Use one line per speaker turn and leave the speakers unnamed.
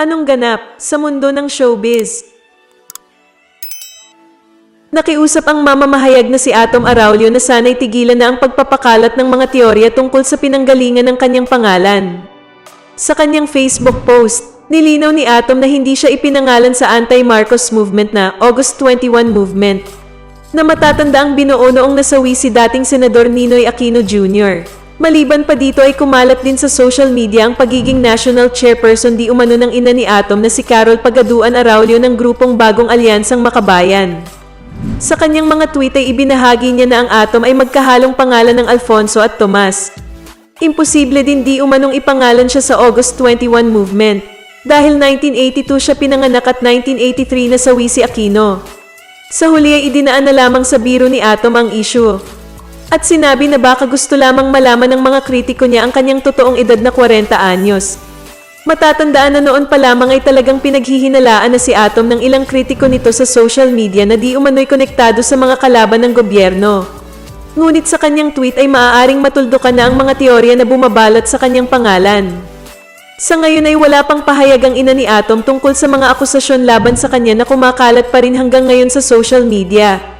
Anong ganap sa mundo ng showbiz? Nakiusap ang mamamahayag na si Atom Araulio na sana'y tigilan na ang pagpapakalat ng mga teorya tungkol sa pinanggalingan ng kanyang pangalan. Sa kanyang Facebook post, nilinaw ni Atom na hindi siya ipinangalan sa anti-Marcos movement na August 21 movement, na matatanda ang binuo noong nasawi si dating Senador Ninoy Aquino Jr. Maliban pa dito ay kumalat din sa social media ang pagiging national chairperson di umano ng ina ni Atom na si Carol Pagaduan Araulio ng grupong Bagong Alyansang Makabayan. Sa kanyang mga tweet ay ibinahagi niya na ang Atom ay magkahalong pangalan ng Alfonso at Tomas. Imposible din di umanong ipangalan siya sa August 21 movement dahil 1982 siya pinanganak at 1983 nasawi si Aquino. Sa huli ay idinaan na lamang sa biro ni Atom ang issue. At sinabi na baka gusto lamang malaman ng mga kritiko niya ang kanyang totoong edad na 40 anyos. Matatandaan na noon pa lamang ay talagang pinaghihinalaan na si Atom ng ilang kritiko nito sa social media na di umano'y konektado sa mga kalaban ng gobyerno. Ngunit sa kanyang tweet ay maaaring matuldukan na ang mga teorya na bumabalot sa kanyang pangalan. Sa ngayon ay wala pang pahayag ang ina ni Atom tungkol sa mga akusasyon laban sa kanya na kumakalat pa rin hanggang ngayon sa social media.